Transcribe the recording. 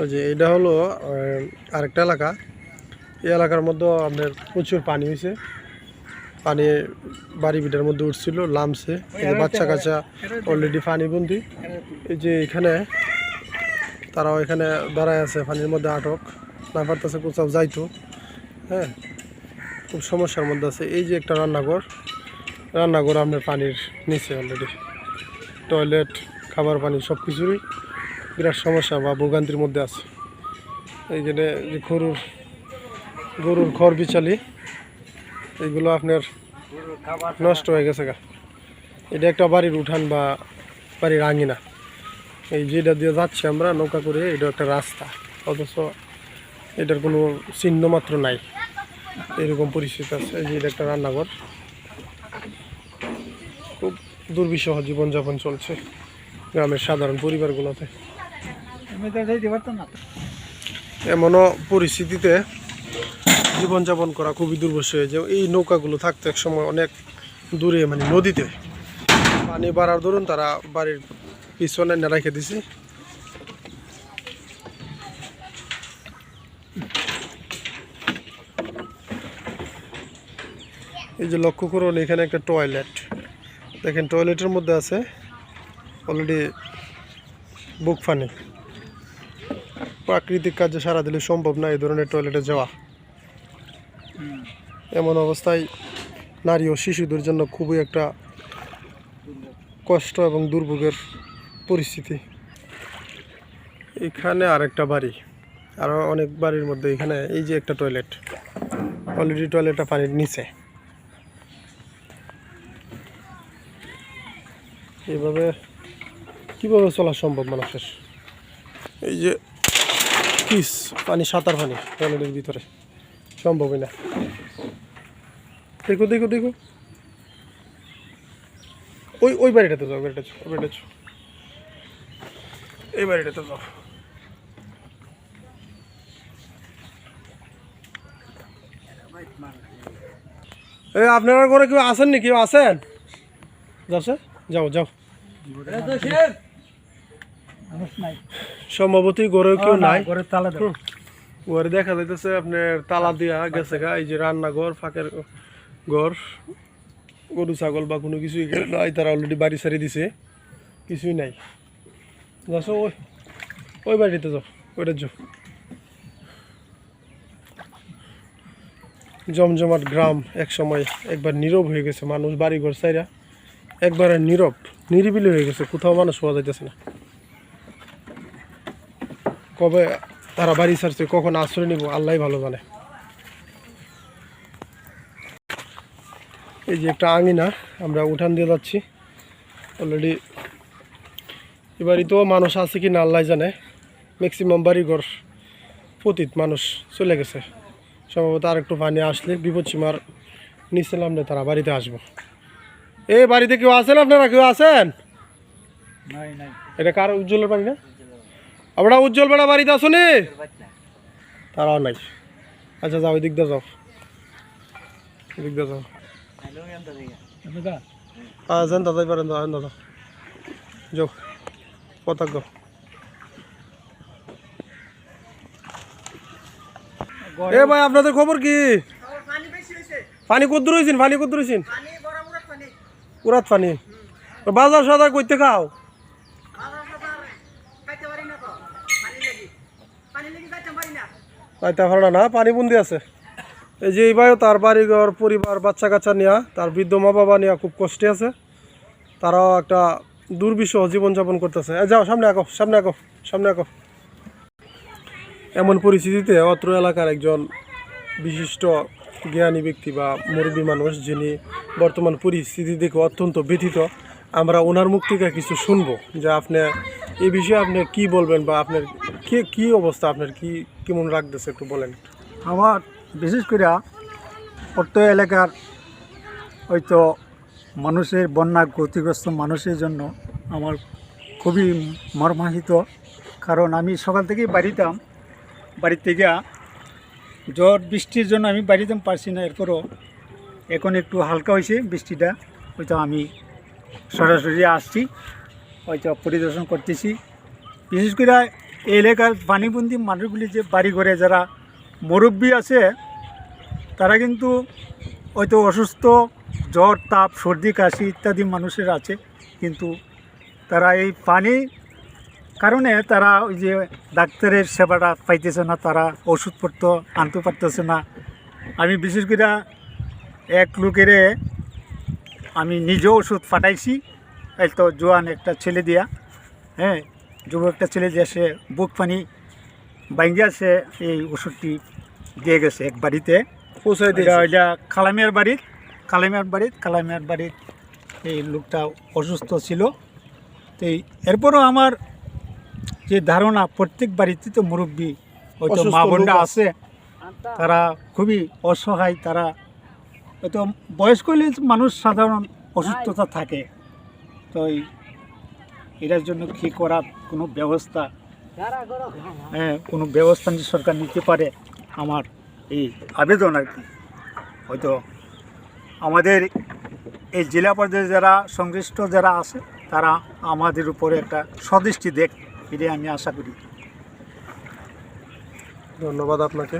ওই যে এটা হলো আরেকটা এলাকা। এই এলাকার মধ্যে আপনার প্রচুর পানি হয়েছে। পানি বাড়ি বিটার মধ্যে উঠছিল লামছে বাচ্চা কাচ্চা অলরেডি পানি বন্দি এই যে এখানে তারাও এখানে দাঁড়ায় আছে, পানির মধ্যে আটক। না পারতেছে কোথাও যাইতো। হ্যাঁ খুব সমস্যার মধ্যে আছে। এই যে একটা রান্নাঘর রান্নাঘর আপনার পানির নিচে অলরেডি টয়লেট খাবার পানি সব কিছুরই বিরাট সমস্যা বা ভোগান্তির মধ্যে আছে। এইখানে যে গরুর গরুর খড় বিচালি এইগুলো আপনার নষ্ট হয়ে গেছে গা। এটা একটা বাড়ির উঠান বা বাড়ির আঙিনা। এই যেটা দিয়ে যাচ্ছি আমরা, নৌকা করে, এটা একটা রাস্তা। অথচ এটার কোনো চিহ্ন মাত্র নাই। এরকম পরিস্থিতি আছে, এই যে এটা একটা রান্নাঘর। খুব দুর্বিষহ জীবনযাপন চলছে গ্রামের সাধারণ পরিবারগুলোতে। এমনও পরিস্থিতিতে জীবনযাপন করা খুবই দুর্বশ হয়ে যায়। এই নৌকাগুলো থাকতো এক সময় অনেক দূরে মানে নদীতে। পানি বাড়ার দরুন তারা বাড়ির পিছনে না রেখে দিছে। এই যে লক্ষ্য করুন, এখানে একটা টয়লেট। দেখেন, টয়লেটের মধ্যে আছে অলরেডি বুক ফানি। প্রাকৃতিক কাজে সারা দিলে সম্ভব না এই ধরনের টয়লেটে যাওয়া। এমন অবস্থায় নারী ও শিশুদের জন্য খুবই একটা কষ্ট এবং দুর্ভোগের পরিস্থিতি। এখানে আরেকটা বাড়ি। আরও অনেক বাড়ির মধ্যে এখানে এই যে একটা টয়লেট অলরেডি টয়লেটটা পানির নিচে। এইভাবে কীভাবে চলা সম্ভব মানুষের? এই যে কিস, পানি, সাঁতার পানি, টয়লেটের ভিতরে। সম্ভবই না। দেখো দেখো দেখো। ওই ওই বাড়িটাতে যাও বাড়িটা যাও, ওই বাড়িটা যাও। এই বাড়িটাতে যাও। এই আপনারা ঘরে কেউ আসেন নি? কেউ আসেন যাও যাও। নাই সম্ভবতই ঘরে কেউ নাই। তালা ঘরে দেখা যাইতেছে আপনার তালা দিয়া গেছে গা এই যে রান্নাঘর ফাঁকের ঘর গরু ছাগল বা কোনো কিছুই নাই তারা অলরেডি বাড়ি সারি দিছে কিছুই নাই। যাচ্ছ ওই ওই বাড়িতে যাও ওইটা যাও। জমজমাট গ্রাম এক সময় একবার নীরব হয়ে গেছে মানুষ বাড়ি ঘর সাইরা একবারে নীরব নিরিবিলি হয়ে গেছে কোথাও মানুষ পাওয়া যাইতেছে না। কবে তারা বাড়ি ছাড়ছে কখন আশ্রয় নিব আল্লাহ ভালো জানে। এই যে একটা আঙিনা আমরা উঠান দিয়ে যাচ্ছি। অলরেডি এবারই তো মানুষ আছে কি না আল্লাহ জানে। ম্যাক্সিমাম বাড়িঘর পতিত মানুষ চলে গেছে। সম্ভবত আর একটু পানি আসলে বিপদ সীমার নিচে নামলে তারা বাড়িতে আসব। এই বাড়িতে কেউ আছেন আপনারা? কেউ আছেন? এটা কার উজ্জ্বলের পানি না? আমরা উজ্জ্বল বেড়া বাড়িতে আসো নি? তারাও নাই। আচ্ছা যাও এদিক দিয়ে যাও। এদিক দিয়ে যাও। হ্যাঁ যান দাদাই পারেন দাদা দাদা যাও। পতাক দাও। এ ভাই আপনাদের খবর কি? পানি কত রয়েছেন পানি কত রয়েছেন উড়াত পানি। বাজার সাজার করতে খাও। পাইতে পারো না পানি বন্দি আছে। এই যে এইবারও তার বাড়িঘর পরিবার বাচ্চা কাচ্চা নেওয়া তার বৃদ্ধ মা বাবা নেওয়া খুব কষ্টে আছে। তারাও একটা দুর্বিষহ জীবনযাপন করতেছে। যাও, সামনে আঁকো সামনে আঁকো সামনে আঁকো। এমন পরিস্থিতিতে অত্র এলাকার একজন বিশিষ্ট জ্ঞানী ব্যক্তি বা মুরব্বী মানুষ, যিনি বর্তমান পরিস্থিতি দেখে অত্যন্ত ব্যথিত, আমরা ওনার মুখ থেকে কিছু শুনব যে আপনি এই বিষয়ে আপনি কি বলবেন বা আপনার কি কি অবস্থা আপনার? কি কেমন রাখতেছে একটু বলেন? আমার বিশেষ করে অর্থ এলাকার হয়তো মানুষের বন্যা ক্ষতিগ্রস্ত মানুষের জন্য আমার খুবই মর্মাহিত। কারণ আমি সকাল থেকেই বাড়িতাম বাড়ির থেকে ঝড় বৃষ্টির জন্য আমি বাড়িতে পারছি না, এরপরও এখন একটু হালকা হয়েছে বৃষ্টিটা। হয়তো আমি সরাসরি আসছি, হয়তো পরিদর্শন করতেছি। বিশেষ করে এলাকার পানিবন্দি মানুষগুলি যে বাড়ি ঘরে যারা মুরব্বী আছে, তারা কিন্তু হয়তো অসুস্থ, জ্বর, তাপ, সর্দি, কাশি ইত্যাদি মানুষের আছে। কিন্তু তারা এই পানি কারণে তারা ওই যে ডাক্তারের সেবাটা পাইতেছে না, তারা ওষুধপত্র আনতে পারতেছে না। আমি বিশেষ করে এক লোকের আমি নিজেও ওষুধ পাঠাইছি। এই তো জোয়ান একটা ছেলে দিয়া হ্যাঁ যুব একটা ছেলে যে সে বুক পানি বাইঙ্গিয়া সে এই ওষুধটি দিয়ে গেছে এক বাড়িতে। দিয়েছে। এটা কালামিয়ার বাড়ির কালামিয়ার বাড়ির কালামিয়ার বাড়ির এই লোকটা অসুস্থ ছিল। তো এই- এরপরও আমার যে ধারণা প্রত্যেক বাড়িতে তো মুরব্বী হয়তো অসুস্থ মা বোনরা আছে তারা খুবই অসহায় তারা হয়তো বয়স্ক মানুষ সাধারণ অসুস্থতা থাকে। তো এটার জন্য কী করার কোনো ব্যবস্থা হ্যাঁ কোনো ব্যবস্থা যদি সরকার নিতে পারে আমার এই আবেদন আর কি। হয়তো আমাদের এই জেলা পর্যায়ে যারা সংশ্লিষ্ট যারা আছে তারা আমাদের উপরে একটা সদৃষ্টি দেখ এটাই আমি আশা করি। ধন্যবাদ আপনাকে।